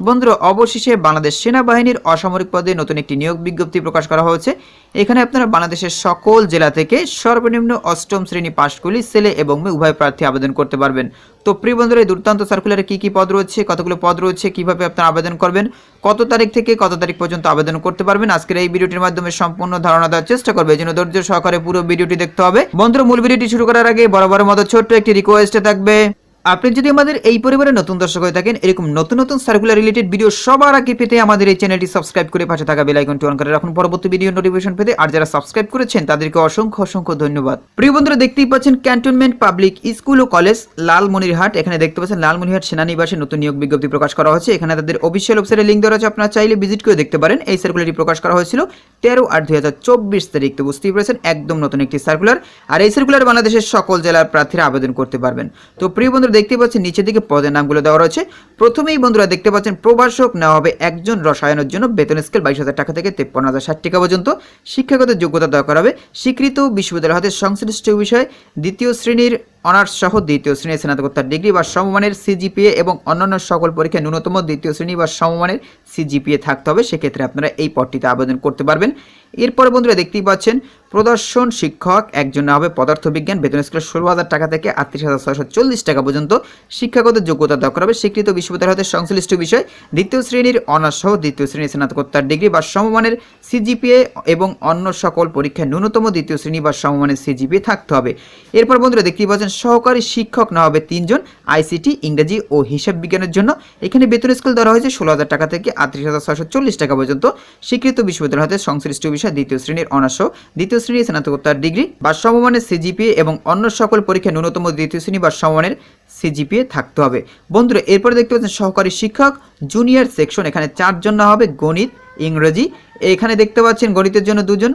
বন্ধুরা, অবশেষে বাংলাদেশ সেনাবাহিনীর অসামরিক পদে নতুন একটি নিয়োগ বিজ্ঞপ্তি প্রকাশ করা হয়েছে। এখানে আপনারা বাংলাদেশের সকল জেলা থেকে সর্বনিম্ন অষ্টম শ্রেণি পাশ করলে ছেলে এবং মেয়ে উভয় প্রার্থী আবেদন করতে পারবেন। তো প্রিয় বন্ধুরা, এই দুর্দান্ত সার্কুলারে কি কি পদ রয়েছে, কতগুলো পদ রয়েছে, কীভাবে আপনারা আবেদন করবেন, কত তারিখ থেকে কত তারিখ পর্যন্ত আবেদন করতে পারবেন, আজকের এই ভিডিওটির মাধ্যমে সম্পূর্ণ ধারণা দেওয়ার চেষ্টা করবে। এই জন্য ধৈর্য সহকারে পুরো ভিডিওটি দেখতে হবে। বন্ধুরা, মূল ভিডিওটি শুরু করার আগে বরাবরের মতো ছোট্ট একটি রিকোয়েস্টে থাকবে। আপনি যদি আমাদের এই পরিবারের নতুন দর্শক হয়ে থাকেন, এরকম নতুন নতুন সার্কুলার রিলেটেড ভিডিও সবার আগে পেতে আমাদের এই চ্যানেলটি সাবস্ক্রাইব করে পাশে থাকা বেল আইকনটি অন করে রাখুন। পরবর্তী ভিডিও নোটিফিকেশন পেতে আর যারা সাবস্ক্রাইব করেছেন, তাদেরকে অসংখ্য অসংখ্য ধন্যবাদ। প্রিয় বন্ধুরা, দেখতেই পাচ্ছেন ক্যান্টনমেন্ট পাবলিক স্কুল ও কলেজ লালমনিরহাট। এখানে দেখতে পাচ্ছেন লালমনিরহাট সেনানিবাসে নতুন নিয়োগ বিজ্ঞপ্তি প্রকাশ করা হয়েছে। এখানে তাদের অফিসিয়াল ওয়েবসাইটে লিঙ্ক দেওয়া আছে আপনারা চাইলে ভিজিট করে দেখতে পারেন। এই সার্কুলারটি প্রকাশ করা হয়েছিল তেরো আট দুই হাজার চব্বিশ তারিখ। তো বুঝতেই পেরেছেন, একদম নতুন একটি সার্কুলার আর এই সার্কুলার বাংলাদেশের সকল জেলার প্রার্থীরা আবেদন করতে পারবেন। তো প্রিয় বন্ধুরা দেখতে পাচ্ছেন, নিচের দিকে পদের নামগুলো দেওয়া রয়েছে। প্রথমেই বন্ধুরা দেখতে পাচ্ছেন প্রভাষক নেওয়া হবে, একজন রসায়নের জন্য বেতন স্কেল বাইশ হাজার টাকা থেকে তেপ্পান্ন হাজার ষাট টাকা পর্যন্ত। শিক্ষাগত যোগ্যতা দেওয়া করা হবে। স্বীকৃত বিশ্ববিদ্যালয় হাতে সংশ্লিষ্ট বিষয়ে, দ্বিতীয় শ্রেণির অনার্স সহ দ্বিতীয় শ্রেণির স্নাতকোত্তর ডিগ্রি বা সমমানের সিজিপিএ এবং অন্যান্য সকল পরীক্ষায় ন্যূনতম দ্বিতীয় শ্রেণি বা সমমানের সিজিপিএ থাকতে হবে, সেক্ষেত্রে আপনারা এই পদটিতে আবেদন করতে পারবেন। এরপরে বন্ধুরা দেখতেই পাচ্ছেন, প্রদর্শন শিক্ষক একজন হবে পদার্থবিজ্ঞান, বেতন স্কেল ষোলো হাজার টাকা থেকে আটত্রিশ হাজার ছয়শো চল্লিশ টাকা পর্যন্ত শিক্ষাগত যোগ্যতা দেওয়া করা হবে। স্বীকৃত বিশ্ববিদ্যালয় হতে সংশ্লিষ্ট বিষয়, দ্বিতীয় শ্রেণির অনার্স সহ দ্বিতীয় শ্রেণির স্নাতকোত্তর ডিগ্রি বা সমমানের সিজিপিএ এবং অন্য সকল পরীক্ষায় ন্যূনতম দ্বিতীয় শ্রেণি বা সমমানের সিজিপিএ থাকতে হবে। এরপর বন্ধুরা দেখতেই পাচ্ছেন সহকারী শিক্ষক না হবে তিনজন, আইসিটি, ইংরেজি ও হিসাব বিজ্ঞানের জন্য। এখানে বেতন স্কেল ধরা হয়েছে ষোলো হাজার টাকা থেকে আটত্রিশ হাজার ছশো চল্লিশ টাকা পর্যন্ত। স্বীকৃত বিশ্ববিদ্যালয় হতে সংশ্লিষ্ট বিষয় দ্বিতীয় শ্রেণির অনার্স দ্বিতীয় শ্রেণির স্নাতকোত্তর ডিগ্রি বা সমমানের সিজিপিএ এবং অন্য সকল পরীক্ষায় ন্যূনতম দ্বিতীয় শ্রেণি বা সমমানের সিজিপিএ থাকতে হবে। বন্ধুরা, এরপরে দেখতে পাচ্ছেন সহকারী শিক্ষক, জুনিয়র সেকশন। এখানে চারজন হবে গণিত, ইংরেজি। এখানে দেখতে পাচ্ছেন গণিতের জন্য দুজন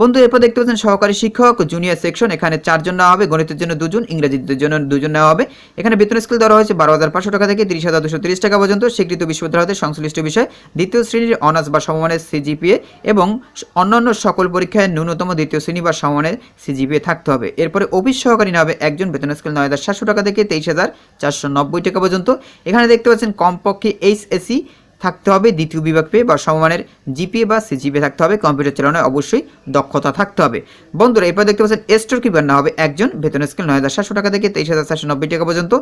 বন্ধু, এরপর দেখতে পাচ্ছেন সহকারী শিক্ষক জুনিয়র সেকশন এখানে চারজন নেওয়া হবে, গণিতের জন্য দুজন ইংরেজির জন্য দুজন নেওয়া হবে। এখানে বেতন স্কেল দেওয়া হয়েছে বারো হাজার পাঁচশো টাকা থেকে তিরিশ হাজার দুশো তিরিশ টাকা পর্যন্ত। স্বীকৃত বিশ্ববিদ্যালয় হতে সংশ্লিষ্ট বিষয় দ্বিতীয় শ্রেণির অনার্স বা সমমানের সিজিপিএ এবং অন্যান্য সকল পরীক্ষায় ন্যূনতম দ্বিতীয় শ্রেণি বা সমমানের সিজিপিএ থাকতে হবে। এরপরে অফিস সহকারী নেওয়া হবে একজন, বেতন স্কেল নয় হাজার সাতশো টাকা থেকে তেইশ হাজার চারশো নব্বই টাকা পর্যন্ত। এখানে দেখতে পাচ্ছেন কমপক্ষে এইচএসি থাকতে হবে, দ্বিতীয় বিভাগ পেয়ে বা সমমানের জিপিএ বা সিজিপিএ থাকতে হবে, কম্পিউটার চালানোয় অবশ্যই দক্ষতা থাকতে হবে। বন্ধুরা, এরপর দেখতে পাচ্ছেন স্টোর কিপার না হবে একজন বেতন স্কেল নয় হাজার সাতশো টাকা থেকে তেইশ হাজার চারশো নব্বই টাকা পর্যন্ত।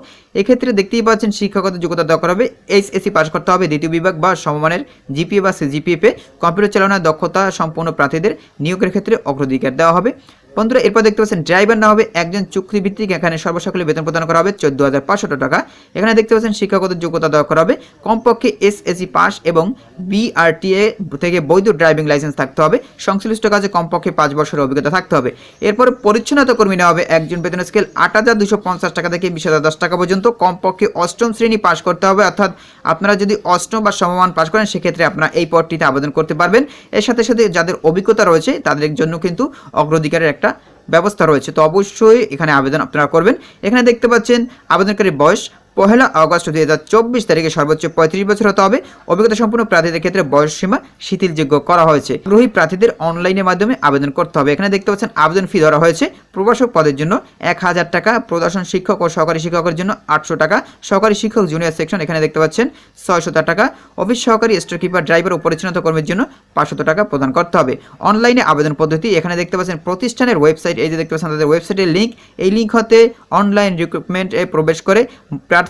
এক্ষেত্রে দেখতেই পাচ্ছেন শিক্ষাগত যোগ্যতা দেওয়া করা হবে এইচএসি পাস করতে হবে, দ্বিতীয় বিভাগ বা সমমানের জিপিএ বা সিজিপিএ পেয়ে কম্পিউটার চালানোয় দক্ষতা সম্পূর্ণ প্রার্থীদের নিয়োগের ক্ষেত্রে অগ্রাধিকার দেওয়া হবে। বন্ধুরা, এরপর দেখতে পাচ্ছেন ড্রাইভার না হবে একজন চুক্তিভিত্তিক। এখানে সর্বসকলে বেতন প্রদান করা হবে চোদ্দ হাজার পাঁচশো টাকা। এখানে দেখতে পাচ্ছেন, শিক্ষাগত যোগ্যতা দেওয়া করা হবে। কমপক্ষে এসএসসি পাস এবং বিআরটিএ থেকে বৈধ ড্রাইভিং লাইসেন্স থাকতে হবে। সংশ্লিষ্ট কাজে কমপক্ষে পাঁচ বছরের অভিজ্ঞতা থাকতে হবে। এরপর পরিচ্ছন্নতা কর্মী নেওয়া হবে একজন বেতন স্কেল আট হাজার দুশো পঞ্চাশ টাকা থেকে বিশ হাজার দশ টাকা পর্যন্ত। কমপক্ষে অষ্টম শ্রেণি পাস করতে হবে। অর্থাৎ আপনারা যদি অষ্টম বা সমমান পাস করেন, সেক্ষেত্রে আপনারা এই পদটিতে আবেদন করতে পারবেন। এর সাথে সাথে যাদের অভিজ্ঞতা রয়েছে, তাদের জন্য কিন্তু অগ্রাধিকারের একটা ব্যবস্থা রয়েছে। তো অবশ্যই এখানে আবেদন আপনারা করবেন। এখানে দেখতে পাচ্ছেন আবেদনকারী বয়স পহেলা আগস্ট দুই হাজার চব্বিশ তারিখে সর্বোচ্চ পঁয়ত্রিশ বছর হতে হবে। অভিজ্ঞতা সম্পূর্ণ প্রার্থীদের ক্ষেত্রে বয়স সীমা শিথিলযোগ্য করা হয়েছে। আগ্রহী প্রার্থীদের অনলাইনের মাধ্যমে আবেদন করতে হবে। এখানে দেখতে পাচ্ছেন আবেদন ফি ধরা হয়েছে প্রভাষক পদের জন্য এক হাজার টাকা, প্রদর্শন শিক্ষক ও সহকারী শিক্ষকের জন্য আটশো টাকা, সহকারী শিক্ষক জুনিয়র সেকশন এখানে দেখতে পাচ্ছেন ছয়শত টাকা, অফিস সহকারী স্টোর কিপার ড্রাইভার ও পরিচ্ছন্নতা কর্মীর জন্য পাঁচশত টাকা প্রদান করতে হবে। অনলাইনে আবেদন পদ্ধতি এখানে দেখতে পাচ্ছেন প্রতিষ্ঠানের ওয়েবসাইট, এই যে দেখতে পাচ্ছেন তাদের ওয়েবসাইটের লিঙ্ক এই লিঙ্ক হতে অনলাইন রিক্রুটমেন্টে প্রবেশ করে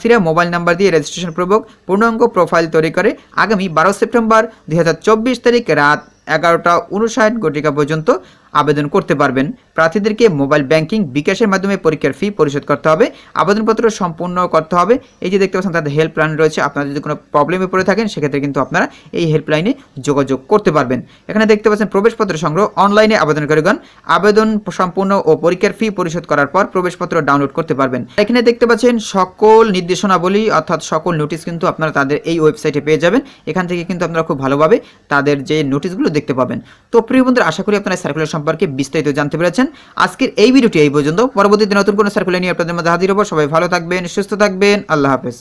প্রার্থীরা মোবাইল নাম্বার দিয়ে রেজিস্ট্রেশন পূর্বক পূর্ণাঙ্গ প্রোফাইল তৈরি করে আগামী বারো সেপ্টেম্বর দুই হাজার চব্বিশ তারিখ রাত এগারোটা উনষাট ঘটিকা পর্যন্ত আবেদন করতে পারবেন। প্রার্থীদেরকে মোবাইল ব্যাংকিং বিকাশের মাধ্যমে পরীক্ষার ফি পরিশোধ করতে হবে। আবেদনপত্র সম্পূর্ণ করতে হবে। এই যে দেখতে পাচ্ছেন, তাদের হেল্পলাইন রয়েছে। আপনারা যদি কোনো প্রবলেমে পড়ে থাকেন, সেক্ষেত্রে কিন্তু আপনারা এই হেল্পলাইনে যোগাযোগ করতে পারবেন। এখানে দেখতে পাচ্ছেন, প্রবেশপত্র সংগ্রহ অনলাইনে আবেদনকারীগণ আবেদন সম্পূর্ণ ও পরীক্ষার ফি পরিশোধ করার পর প্রবেশপত্র ডাউনলোড করতে পারবেন। এখানে দেখতে পাচ্ছেন, সকল নির্দেশনাবলী, অর্থাৎ সকল নোটিশ কিন্তু আপনারা তাদের এই ওয়েবসাইটে পেয়ে যাবেন। এখান থেকে কিন্তু আপনারা খুব ভালোভাবে তাদের যে নোটিশগুলো দেখতে পাবেন। তো প্রিয় বন্ধুরা, আশা করি আপনারা সার্কুলার সম্পর্কে বিস্তারিত জানতে পেরেছেন। আজকের এই ভিডিওটি এই পর্যন্ত। পরবর্তীতে নতুন কোনো সার্কুলার নিয়ে আপনাদের মধ্যে হাজির হব। সবাই ভালো থাকবেন, সুস্থ থাকবেন। আল্লাহ হাফেজ।